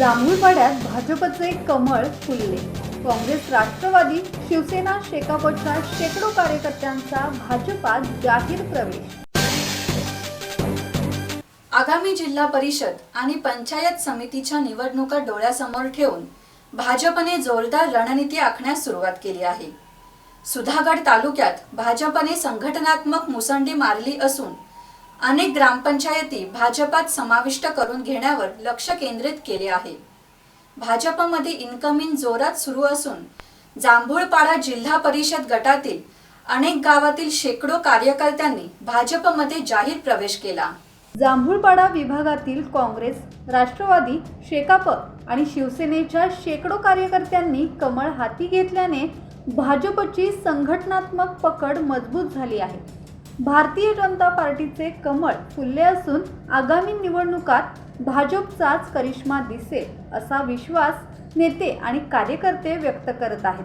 जांभूळपाड्यात भाजपचे कमळ फुलले. काँग्रेस राष्ट्रवादी शिवसेना शेकापच्या शेकडो कार्यकर्त्यांचा भाजपात जाहीर प्रवेश. आगामी जिल्हा परिषद आणि पंचायत समितीच्या निवडणुका डोळ्यासमोर ठेवून भाजपने जोरदार रणनीती आखण्यास सुरुवात केली आहे. सुधागड तालुक्यात भाजपने संघटनात्मक मुसंडी मारली असून अनेक ग्रामपंचायती भाजपात समाविष्ट करून घेण्यावर लक्ष केंद्रित केले आहे. भाजपमध्ये इन्कमिंग जोरात सुरू असून जांभूळपाडा जिल्हा परिषद गटातील अनेक गावातील शेकडो कार्यकर्त्यांनी भाजपमध्ये जाहीर प्रवेश केला. जांभूळपाडा विभागातील काँग्रेस राष्ट्रवादी शेकाप आणि शिवसेनेच्या शेकडो कार्यकर्त्यांनी कमळ हाती घेतल्याने भाजपची संघटनात्मक पकड मजबूत झाली आहे. भारतीय जनता पार्टीचे कमळ फुलले असून आगामी निवडणुकात भाजपचाच करिश्मा दिसेल असा विश्वास नेते आणि कार्यकर्ते व्यक्त करत आहेत.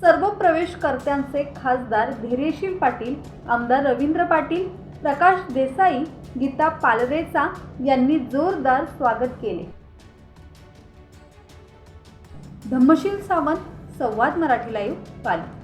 सर्व प्रवेशकर्त्यांचे खासदार धैर्यशील पाटील आमदार रवींद्र पाटील प्रकाश देसाई गीता पालरेचा यांनी जोरदार स्वागत केले. धम्मशील सावंत संवाद मराठी लाईव्ह पाली.